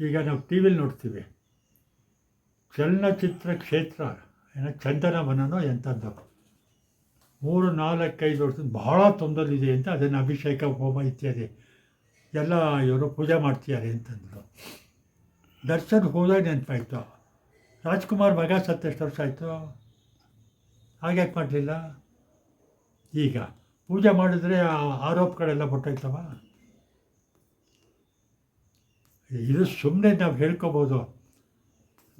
ಈಗ ನಾವು ಟಿ ವಿಲಿ ನೋಡ್ತೀವಿ. ಚಲನಚಿತ್ರ ಕ್ಷೇತ್ರ, ಏನೋ ಚಂದನವನನೋ ಎಂಥದ್ದು. ಮೂರು ನಾಲ್ಕೈದು ವರ್ಷದ ಬಹಳ ಇದೆ ಅಂತ ಅದನ್ನು ಅಭಿಷೇಕ, ಹೋಮ ಇತ್ಯಾದಿ ಎಲ್ಲ ಇವರು ಪೂಜೆ ಮಾಡ್ತಿದ್ದಾರೆ ಅಂತಂದರು. ದರ್ಶನ್ ಹೋದಾಗ ನೆನಪಾಯಿತು. ರಾಜ್ಕುಮಾರ್ ಮಗ ಸತ್ತು ಎಷ್ಟು ವರ್ಷ ಆಯಿತು? ಹಾಗ್ಯಾಕೆ ಮಾಡಲಿಲ್ಲ? ಈಗ ಪೂಜೆ ಮಾಡಿದ್ರೆ ಆರೋಪಗಳೆಲ್ಲ ಹೊಟ್ಟೋಯ್ತವ ಇದು ಸುಮ್ಮನೆ ನಾವು ಹೇಳ್ಕೊಬೋದು.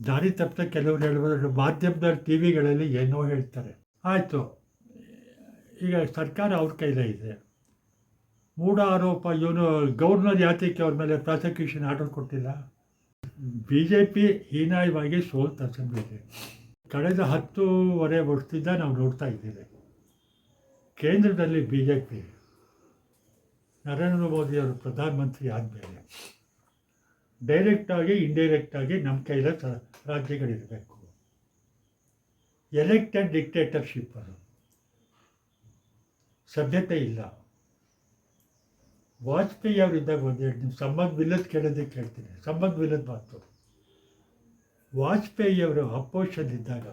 ದಾರಿ ತಪ್ಪಿದ ಕೆಲವ್ರು ಹೇಳ್ಬೋದು. ಮಾಧ್ಯಮದಲ್ಲಿ ಟಿ ವಿಗಳಲ್ಲಿ ಏನೋ ಹೇಳ್ತಾರೆ. ಆಯಿತು. ಈಗ ಸರ್ಕಾರ ಅವ್ರ ಕೈಲೇ ಇದೆ. ಮೂಢ ಆರೋಪ, ಇವನು ಗೌರ್ನರ್ ಯಾತಕ್ಕೆ ಅವ್ರ ಮೇಲೆ ಪ್ರಾಸಿಕ್ಯೂಷನ್ ಆರ್ಡರ್ ಕೊಟ್ಟಿಲ್ಲ? ಬಿ ಜೆ ಪಿ ಹೀನಾಯವಾಗಿ ಸೋಲ್ತ ಅಸೆಂಬ್ಲಿಗೆ ಕಳೆದ ಹತ್ತೂವರೆ ವರ್ಷದಿಂದ ನಾವು ನೋಡ್ತಾ ಇದ್ದೀವಿ. ಕೇಂದ್ರದಲ್ಲಿ ಬಿ ಜೆ ಪಿ ನರೇಂದ್ರ ಮೋದಿಯವರು ಪ್ರಧಾನಮಂತ್ರಿ ಆದಮೇಲೆ. ಡೈರೆಕ್ಟಾಗಿ ಇಂಡೈರೆಕ್ಟಾಗಿ ನಮ್ಮ ಕೈಲ ರಾಜ್ಯಗಳಿರಬೇಕು. ಎಲೆಕ್ಟೆಡ್ ಡಿಕ್ಟೇಟರ್ಶಿಪ್ ಅದು. ಸಭ್ಯತೆ ಇಲ್ಲ. ವಾಜಪೇಯಿ ಅವರಿದ್ದಾಗ ಸಂಬಂಧ ವಿಲದ ಸಂಬಂಧವಿಲ್ಲದ ಕೇಳೋದಕ್ಕೆ ಸಂಬಂಧ ಸಂಬಂಧವಿಲ್ಲದ ಮಾತು. ವಾಜಪೇಯಿಯವರು ಅವರು ಇದ್ದಾಗ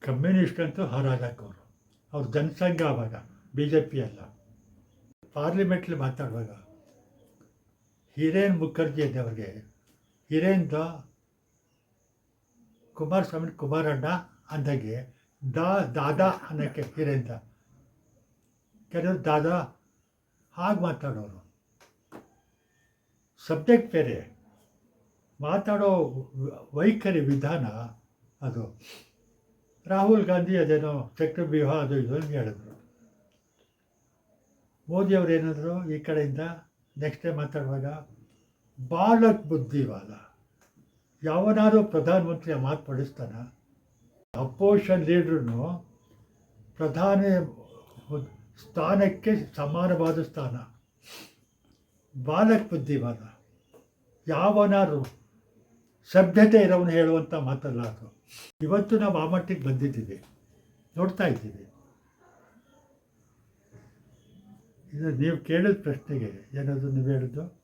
ಕಮ್ಯುನಿಸ್ಟ್ ಅಂತೂ ಹಾರಾಗಕ್ಕವರು ಅವ್ರ. ಜನಸಂಘ ಆವಾಗ ಬಿ ಜೆ ಪಿ ಅಲ್ಲ. ಪಾರ್ಲಿಮೆಂಟ್ಲಿ ಮಾತಾಡುವಾಗ ಹಿರೇನ್ ಮುಖರ್ಜಿ ಅನ್ನೋರಿಗೆ ಹಿರೇನ್ ದ ಕುಮಾರಸ್ವಾಮಿ ಕುಮಾರಣ್ಣ ಅಂದಾಗೆ ದಾ, ದಾದಾ ಅನ್ನೋಕ್ಕೆ ಹಿರೇಂದ ಕೆಲವರು ದಾದಾ, ಹಾಗೆ ಮಾತಾಡೋರು. ಸಬ್ಜೆಕ್ಟ್ ಬೇರೆ. ಮಾತಾಡೋ ವೈಖರಿ ವಿಧಾನ ಅದು. ರಾಹುಲ್ ಗಾಂಧಿ ಅದೇನೋ ಚಕ್ರವ್ಯೂಹ ಅದು ಇದು ಅಂತ ಹೇಳಿದ್ರು. ಮೋದಿಯವರು ಏನಾದರು ಈ ಕಡೆಯಿಂದ ನೆಕ್ಸ್ಟ್ ಟೈಮ್ ಮಾತಾಡುವಾಗ, ಬಾಲಕ್ ಬುದ್ಧಿವಾದ. ಯಾವನಾದರೂ ಪ್ರಧಾನಮಂತ್ರಿಯ ಮಾತು ಪಡಿಸ್ತಾನ ಅಪೋಷನ್ ಲೀಡ್ರೂ ಪ್ರಧಾನ ಸ್ಥಾನಕ್ಕೆ ಸಮಾನವಾದ ಸ್ಥಾನ. ಬಾಲಕ್ ಬುದ್ಧಿವಾದ. ಯಾವನಾದ್ರು ಸಭ್ಯತೆ ಇರೋವನು ಹೇಳುವಂಥ ಮಾತಲ್ಲ ಅದು. ಇವತ್ತು ನಾವು ಆ ಮಟ್ಟಿಗೆ ಬಂದಿದ್ದೀವಿ. ನೋಡ್ತಾ ಇದ್ದೀವಿ. ಇದು ನೀವು ಕೇಳಿದ ಪ್ರಶ್ನೆಗೆ ಏನದು ನೀವು ಹೇಳಿದ್ದು?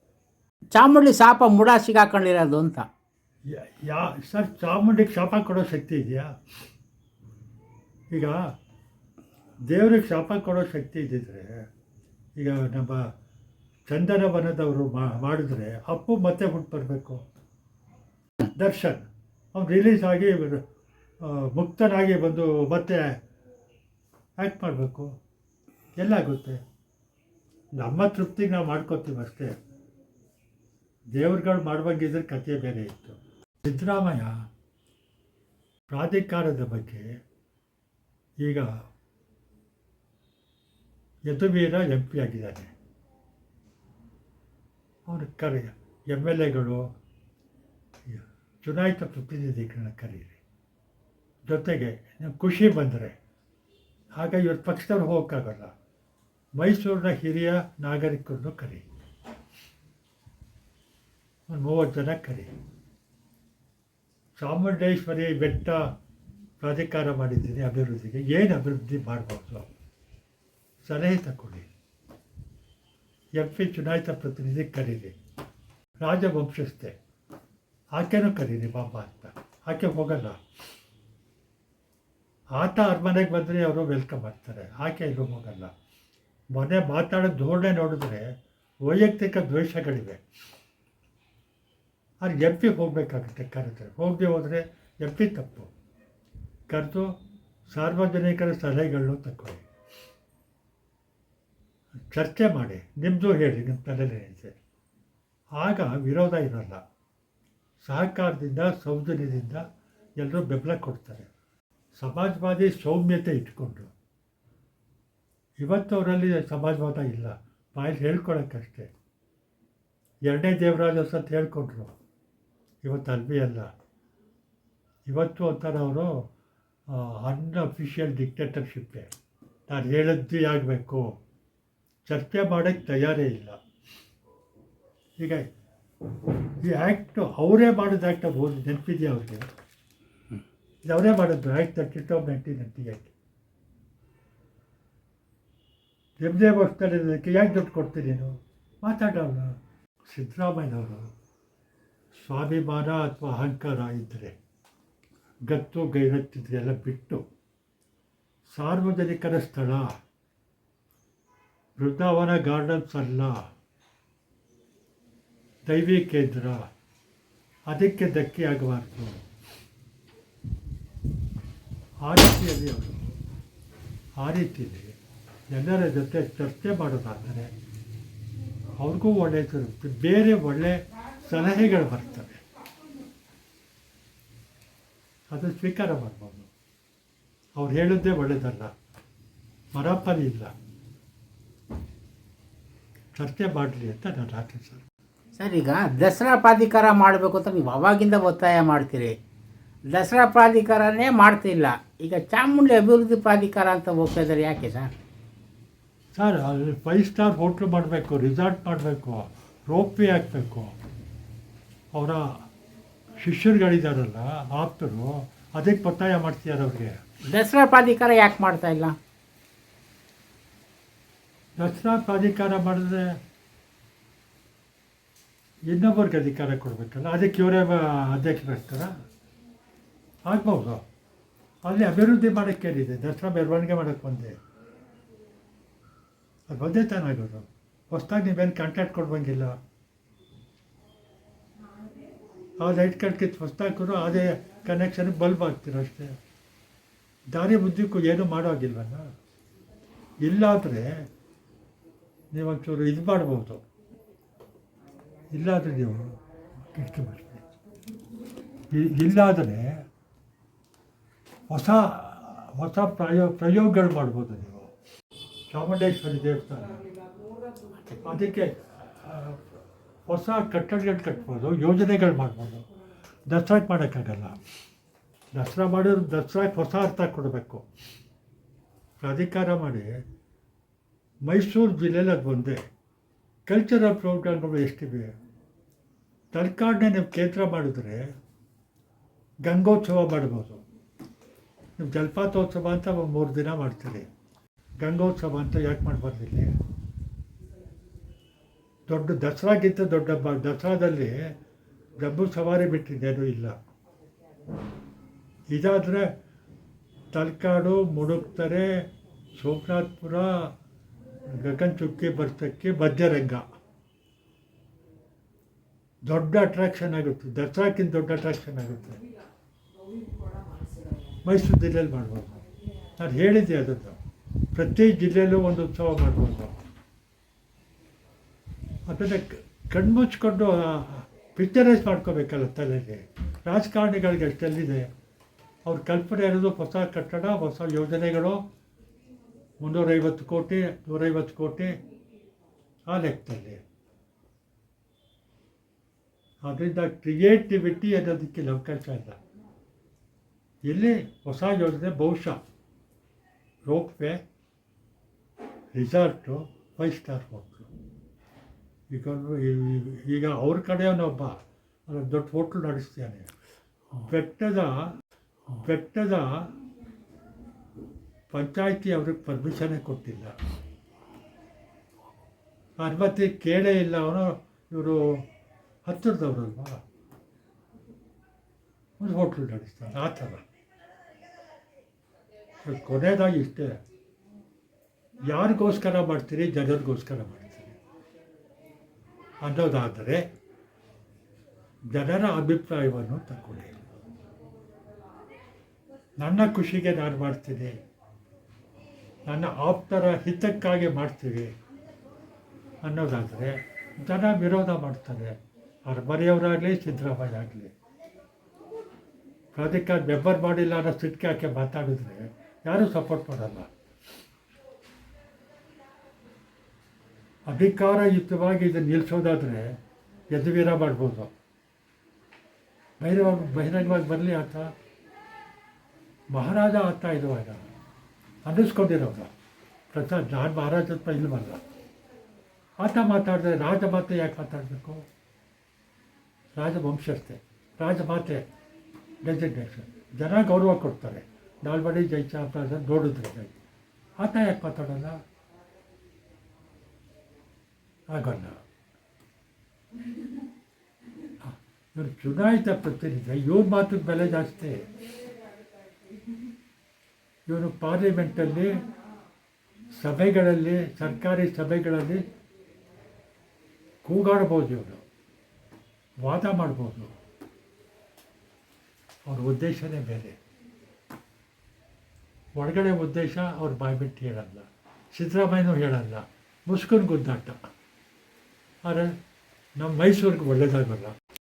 ಚಾಮುಂಡಿ ಶಾಪ ಮುಡ ಸಿಗಾಕೊಂಡಿರೋದು ಅಂತ. ಯಾ- ಸರ್ ಚಾಮುಂಡಿಗೆ ಶಾಪ ಕೊಡೋ ಶಕ್ತಿ ಇದೆಯಾ? ಈಗ ದೇವ್ರಿಗೆ ಶಾಪ ಕೊಡೋ ಶಕ್ತಿ ಇದ್ದಿದ್ರೆ ಈಗ ನಮ್ಮ ಚಂದನ ವನದವರು ಮಾಡಿದ್ರೆ ಅಪ್ಪು ಮತ್ತೆ ಹುಟ್ಟು ಬರಬೇಕು. ದರ್ಶನ್ ಅವ್ನು ರಿಲೀಸ್ ಆಗಿ ಮುಕ್ತನಾಗಿ ಬಂದು ಮತ್ತೆ ಆ್ಯಕ್ಟ್ ಮಾಡಬೇಕು. ಎಲ್ಲಾಗುತ್ತೆ ನಮ್ಮ ತೃಪ್ತಿಗೆ ನಾವು ಮಾಡ್ಕೋತೀವಿ ಅಷ್ಟೇ. ದೇವ್ರುಗಳು ಮಾಡುವಂಗಿದ್ರೆ ಕಥೆ ಬೇರೆ ಇತ್ತು. ಸಿದ್ದರಾಮಯ್ಯ ಪ್ರಾಧಿಕಾರದ ಬಗ್ಗೆ ಈಗ ಯದುವೀರ ಎಂ ಪಿ ಆಗಿದ್ದಾನೆ. ಅವನು ಕರೆ ಎಂ ಎಲ್ ಎಗಳು ಚುನಾಯಿತ ಪ್ರತಿನಿಧಿಗಳನ್ನ ಕರೀರಿ. ಜೊತೆಗೆ ಖುಷಿ ಬಂದರೆ ಹಾಗಾಗಿ ಇವ್ರ ಪಕ್ಷದವ್ರು ಹೋಗೋಕ್ಕಾಗಲ್ಲ. ಮೈಸೂರಿನ ಹಿರಿಯ ನಾಗರಿಕರನ್ನು ಕರಿ. ಒಂದು ಮೂವತ್ತು ಜನ ಕರಿ. ಚಾಮುಂಡೇಶ್ವರಿ ಬೆಟ್ಟ ಪ್ರಾಧಿಕಾರ ಮಾಡಿದ್ದೀನಿ ಅಭಿವೃದ್ಧಿಗೆ. ಏನು ಅಭಿವೃದ್ಧಿ ಮಾಡಬಹುದು ಸಲಹೆ ತಗೊಳ್ಳಿ ಎಂ ಪಿ ಚುನಾಯಿತ ಪ್ರತಿನಿಧಿ ಕರೀರಿ. ರಾಜವಂಶಸ್ಥೆ. ಆಕೆನೂ ಕರೀರಿ ಬಾಬಾ ಅಂತ. ಆಕೆ ಹೋಗಲ್ಲ. ಆತ ಅರಮನೆಗೆ ಬಂದರೆ ಅವರು ವೆಲ್ಕಮ್ ಮಾಡ್ತಾರೆ ಆಕೆ ಎಲ್ಲೂ ಹೋಗಲ್ಲ. ಮೊನ್ನೆ ಮಾತಾಡೋ ಧೋರಣೆ ನೋಡಿದ್ರೆ ವೈಯಕ್ತಿಕ ದ್ವೇಷಗಳಿವೆ. ಅದು ಎಂ ಪಿ ಹೋಗಬೇಕಾಗುತ್ತೆ ಕರೆದ್ರೆ. ಹೋಗದೆ ಹೋದರೆ ಎಂ ಪಿ ತಪ್ಪು. ಕರೆದು ಸಾರ್ವಜನಿಕರ ಸಲಹೆಗಳನ್ನು ತಗೊಳ್ಳಿ ಚರ್ಚೆ ಮಾಡಿ. ನಿಮ್ಮದು ಹೇಳಿ ನಿಮ್ಮ ತಲೆಯಲ್ಲಿ ಆಗ ವಿರೋಧ ಇರಲ್ಲ. ಸಹಕಾರದಿಂದ, ಸೌಜನ್ಯದಿಂದ ಎಲ್ಲರೂ ಬೆಂಬಲ ಕೊಡ್ತಾರೆ. ಸಮಾಜವಾದಿ ಸೌಮ್ಯತೆ ಇಟ್ಕೊಂಡು. ಇವತ್ತು ಅವರಲ್ಲಿ ಸಮಾಜವಾದ ಇಲ್ಲ. ಬಾಯಲ್ಲಿ ಹೇಳ್ಕೊಳಕ್ಕಷ್ಟೇ. ಎರಡನೇ ದೇವರಾಜ ಅಂತ ಹೇಳ್ಕೊಂಡ್ರು. ಇವತ್ತು ಅಲ್ಬಿ ಅಲ್ಲ. ಇವತ್ತು ಒಂಥರ ಅವರು ಅನ್ಅಫಿಷಿಯಲ್ ಡಿಕ್ಟೇಟರ್ಶಿಪ್ಪೇ ನಾನು ಹೇಳಿದ್ದೇ ಆಗಬೇಕು. ಚರ್ಚೆ ಮಾಡೋಕ್ಕೆ ತಯಾರೇ ಇಲ್ಲ. ಈಗ ಈ ಆ್ಯಕ್ಟು ಅವರೇ ಮಾಡಿದ ಆ್ಯಕ್ಟ್ ಓದಿ ನೆನಪಿದೆಯಾ ಅವ್ರಿಗೆ? ಇದು ಅವರೇ ಮಾಡಿದ್ದು act thirty two nineteen ninety eight ನಿಮ್ಮದೇ ಬರ್ತಾರೆ ಇದಕ್ಕೆ ಯಾಕೆ ದುಡ್ಡು ಕೊಡ್ತೀನಿ ನೀನು ಮಾತಾಡೋಲ್ಲ ಸಿದ್ದರಾಮಯ್ಯನವರು ಸ್ವಾಭಿಮಾನ ಅಥವಾ ಅಹಂಕಾರ ಇದ್ದರೆ ಗತ್ತು ಗೈರತ್ತಿದ್ರೆ ಎಲ್ಲ ಬಿಟ್ಟು ಸಾರ್ವಜನಿಕರ ಸ್ಥಳ ವೃಂದಾವನ ಗಾರ್ಡನ್ಸ್ ಅಲ್ಲ ದೈವಿ ಕೇಂದ್ರ ಅದಕ್ಕೆ ಧಕ್ಕೆ ಆಗಬಾರ್ದು ಆ ರೀತಿಯಲ್ಲಿ ಅವರು ಆ ರೀತಿಯಲ್ಲಿ ಎಲ್ಲರ ಜೊತೆ ಚರ್ಚೆ ಮಾಡೋದಾದರೆ ಅವ್ರಿಗೂ ಒಳ್ಳೆಯದು ಬೇರೆ ಒಳ್ಳೆ ಸಲಹೆಗಳು ಬರ್ತವೆ. ಅದು ಸ್ವೀಕಾರ ಮಾಡ್ಬೋದು. ಅವ್ರು ಹೇಳಿದ್ದೇ ಒಳ್ಳೆಯದಲ್ಲ ಮರಾಪರಿ ಇಲ್ಲ. ಚರ್ಚೆ ಮಾಡಲಿ ಅಂತ ನಾನು ಆಸೆ ಸರ್ ಸರ್ ಈಗ ದಸರಾ ಪ್ರಾಧಿಕಾರ ಮಾಡಬೇಕು ಅಂತ ನೀವು ಅವಾಗಿಂದ ಒತ್ತಾಯ ಮಾಡ್ತೀರಿ. ದಸರಾ ಪ್ರಾಧಿಕಾರನೇ ಮಾಡ್ತಿಲ್ಲ. ಈಗ ಚಾಮುಂಡಿ ಅಭಿವೃದ್ಧಿ ಪ್ರಾಧಿಕಾರ ಅಂತ ಹೋಗ್ತಾ ಇದ್ದಾರೆ ಯಾಕೆ ಸರ್? ಸರ್ ಅಲ್ಲಿ ಫೈವ್ ಸ್ಟಾರ್ ಹೋಟ್ಲು ಮಾಡಬೇಕು ರಿಸಾರ್ಟ್ ಮಾಡಬೇಕು ರೋಪಿ ಹಾಕಬೇಕು ಅವರ ಶಿಷ್ಯರುಗಳಿದ್ದಾರಲ್ಲ ಆಪ್ತರು ಅದಕ್ಕೆ ಒತ್ತಾಯ ಮಾಡ್ತಿದ್ದಾರೆ ಅವ್ರಿಗೆ. ದಸರಾ ಪ್ರಾಧಿಕಾರ ಯಾಕೆ ಮಾಡ್ತಾ ಇಲ್ಲ? ದಸರಾ ಪ್ರಾಧಿಕಾರ ಮಾಡಿದ್ರೆ ಇನ್ನೊಬ್ಬರಿಗೆ ಅಧಿಕಾರ ಕೊಡಬೇಕಲ್ಲ ಅದಕ್ಕೆ ಇವರೇ ಅಧ್ಯಕ್ಷರಿರ್ತಾರ ಆಗ್ಬೋದು. ಅಲ್ಲಿ ಅಭಿವೃದ್ಧಿ ಮಾಡೋಕ್ಕೇನಿದೆ ದಸರಾ ಮೆರವಣಿಗೆ ಮಾಡೋಕ್ಕೆ ಬಂದೆ. ಅದು ಬಂದೇ ತಾನಾಗೋದು ಹೊಸ್ದಾಗಿ ನೀವೇನು ಕಾಂಟ್ಯಾಕ್ಟ್ ಕೊಡ್ಬಂಗಿಲ್ಲ. ಆ ಲೈಟ್ ಕಟ್ಕಿತ್ತು ಹೊಸ್ದಾಗೂ ಅದೇ ಕನೆಕ್ಷನ್ ಬಲ್ಬ್ ಆಗ್ತಿರೋ ಅಷ್ಟೇ. ದಾರಿ ಬುದ್ಧಿಗೂ ಏನೂ ಮಾಡೋಗಿಲ್ವಲ್ಲ ಇಲ್ಲಾದರೆ ನೀವು ಒಂಚೂರು ಇದು ಮಾಡ್ಬೋದು. ಇಲ್ಲಾದರೆ ನೀವು ಮಾಡ್ತೀರಿ ಇ- ಇಲ್ಲಾದರೆ ಹೊಸ ಹೊಸ ಪ್ರಯೋ ಪ್ರಯೋಗಗಳು ಮಾಡ್ಬೋದು ನೀವು. ಚಾಮುಂಡೇಶ್ವರಿ ದೇವಸ್ಥಾನ. ಅದಕ್ಕೆ ಹೊಸ ಕಟ್ಟಡಗಳು ಕಟ್ಬೋದು, ಯೋಜನೆಗಳು ಮಾಡ್ಬೋದು. ದಸರಾಕ್ಕೆ ಮಾಡೋಕ್ಕಾಗಲ್ಲ. ದಸರಾ ಮಾಡಿದ್ರೆ ದಸರಾಕ್ಕೆ ಹೊಸ ಅರ್ಥ ಕೊಡಬೇಕು. ಪ್ರಾಧಿಕಾರ ಮಾಡಿ, ಮೈಸೂರು ಜಿಲ್ಲೆಯಲ್ಲಿ ಅದು ಒಂದೇ ಕಲ್ಚರಲ್ ಪ್ರೋಗ್ರಾಮ್ಗಳು ಎಷ್ಟಿವೆ? ತಲಕಾಡನ್ನೇ ನೀವು ಕೇಂದ್ರ ಮಾಡಿದ್ರೆ ಗಂಗೋತ್ಸವ ಮಾಡ್ಬೋದು. ನೀವು ಜಲಪಾತೋತ್ಸವ ಅಂತ ಮೂರು ದಿನ ಮಾಡ್ತೀರಿ. ಗಂಗೋತ್ಸವ ಅಂತ ಯಾಕೆ ಮಾಡಬಾರ್ದು ಇಲ್ಲಿ? ದೊಡ್ಡ ದಸರಾಗಿಂತ ದೊಡ್ಡ ಹಬ್ಬ. ದಸರಾದಲ್ಲಿ ಡಬ್ಬು ಸವಾರಿ ಬಿಟ್ಟಿದ್ದೇನೂ ಇಲ್ಲ. ಇದಾದರೆ ತಲ್ಕಾಡು, ಮುಡುಕ್ತರೆ, ಸೋಮನಾಥ್ಪುರ ಗಗನಚುಕ್ಕಿ ಬರ್ತಕ್ಕೆ ಮಧ್ಯರಂಗ. ದೊಡ್ಡ ಅಟ್ರಾಕ್ಷನ್ ಆಗುತ್ತೆ. ದಸರಾಕ್ಕಿಂತ ದೊಡ್ಡ ಅಟ್ರಾಕ್ಷನ್ ಆಗುತ್ತೆ. ಮೈಸೂರು ಜಿಲ್ಲೆಯಲ್ಲಿ ಮಾಡ್ಬೋದು. ನಾನು ಹೇಳಿದ್ದೆ ಅದನ್ನು. ಪ್ರತಿ ಜಿಲ್ಲೆಯಲ್ಲೂ ಒಂದು ಉತ್ಸವ ಮಾಡ್ಬೋದು. ಅದನ್ನು ಕಣ್ಮುಚ್ಕೊಂಡು ಪಿಕ್ಚರೈಸ್ ಮಾಡ್ಕೋಬೇಕಲ್ಲ ತಲೆಗೆ. ರಾಜಕಾರಣಿಗಳಿಗೆ ಅಷ್ಟೆಲ್ಲಿದೆ. ಅವ್ರ ಕಲ್ಪನೆ ಇರೋದು ಹೊಸ ಕಟ್ಟಡ, ಹೊಸ ಯೋಜನೆಗಳು. ಮುನ್ನೂರೈವತ್ತು ಕೋಟಿ, ನೂರೈವತ್ತು ಕೋಟಿ ಆ ಲೆಕ್ಕದಲ್ಲಿ. ಅದರಿಂದ ಕ್ರಿಯೇಟಿವಿಟಿ ಅನ್ನೋದಕ್ಕೆ ಅವಕಾಶ ಇಲ್ಲ. ಇಲ್ಲಿ ಹೊಸ ಯೋಜನೆ, ಬಹುಶಃ ropeway resort five star hotel ಈಗ ಈಗ ಅವ್ರ ಕಡೆಯವನೊಬ್ಬ ದೊಡ್ಡ ಹೋಟ್ಲು ನಡೆಸ್ತಾನೆ ಬೆಟ್ಟದ ಬೆಟ್ಟದ ಪಂಚಾಯತಿ ಅವ್ರಿಗೆ ಪರ್ಮಿಷನೇ ಕೊಟ್ಟಿಲ್ಲ. ಅನುಮತಿ ಕೇಳೇ ಇಲ್ಲ ಅವನು, ಇವರು ಹತ್ತಿರದವ್ರಲ್ವಾ? ಒಂದು ಹೋಟ್ಲು ನಡೆಸ್ತಾರೆ ಆ ಥರ. ಕೊನೆಯದಾಗಿ ಇಷ್ಟೇ. ಯಾರಿಗೋಸ್ಕರ ಮಾಡ್ತೀರಿ, ಜನರಿಗೋಸ್ಕರ ಮಾಡ್ತೀರಿ? ಅನ್ನೋದಾದರೆ ಜನರ ಅಭಿಪ್ರಾಯವನ್ನು ತಗೊಳ್ಳಿ ನನ್ನ ಖುಷಿಗೆ ನಾನು ಮಾಡ್ತೀನಿ. ನನ್ನ ಆಪ್ತರ ಹಿತಕ್ಕಾಗಿ ಮಾಡ್ತೀವಿ ಅನ್ನೋದಾದರೆ ಜನ ವಿರೋಧ ಮಾಡ್ತಾರೆ. ಅರ್ಮರಿಯವರಾಗಲಿ ಸಿದ್ದರಾಮಯ್ಯ ಆಗಲಿ ಪ್ರಾಧಿಕಾರ ಮೆಂಬರ್ ಮಾಡಿಲ್ಲ ಅನ್ನೋ ಸಿಟ್ಕೆ ಹಾಕಿ ಮಾತಾಡಿದ್ರೆ ಯಾರೂ ಸಪೋರ್ಟ್ ಮಾಡಲ್ಲ. ಅಧಿಕಾರಯುತವಾಗಿ ಇದನ್ನು ನಿಲ್ಲಿಸೋದಾದರೆ ಯದುವೀರ ಮಾಡ್ಬೋದು. ಬಹಿರವಾಗಿ ಬಹಿರಂಗವಾಗಿ ಬರಲಿ ಆತ ಮಹಾರಾಜ ಆತ ಇರುವಾಗ ಅನ್ನಿಸ್ಕೊಂಡಿರೋದು. ಪ್ರಸಾದ್, ನಾನು ಮಹಾರಾಜ ಹತ್ರ ಇಲ್ವಲ್ಲ? ಆತ ಮಾತಾಡಿದ್ರೆ ರಾಜಮಾತೆ ಯಾಕೆ ಮಾತಾಡಬೇಕು? ರಾಜವಂಶಸ್ಥೆ ರಾಜಮಾತೆ ಡೆಸಿಗ್ನೇಷನ್ ಜನ ಗೌರವ ಕೊಡ್ತಾರೆ. ನಾಲ್ವಡಿ ಜೈಚಾಪ್ರಾಸ ನೋಡಿದ್ರೆ ಆತ ಯಾಕೆ ಮಾತಾಡೋಲ್ಲ? ಆಗೋಲ್ಲ ಇವರು ಚುನಾಯಿತ ಪ್ರತಿನಿಧಿ ಇವ್ರ ಮಾತು ಬೆಲೆ ಜಾಸ್ತಿ. ಇವರು ಪಾರ್ಲಿಮೆಂಟಲ್ಲಿ, ಸಭೆಗಳಲ್ಲಿ, ಸರ್ಕಾರಿ ಸಭೆಗಳಲ್ಲಿ ಕೂಗಾಡ್ಬೋದು ಇವರು. ವಾದ ಮಾಡ್ಬೋದು. ಅವ್ರ ಉದ್ದೇಶನೇ ಬೇರೆ. ಒಳಗಡೆ ಉದ್ದೇಶ ಅವ್ರ ಬಾಯ್ಬಿಟ್ಟು ಹೇಳಲ್ಲ. ಸಿದ್ದರಾಮಯ್ಯನೂ ಹೇಳಲ್ಲ. ಮುಸ್ಕನ್ ಗುದ್ದಾಟ. ಆದರೆ ನಮ್ಮ ಮೈಸೂರಿಗೆ ಒಳ್ಳೇದಾಗಲ್ಲ.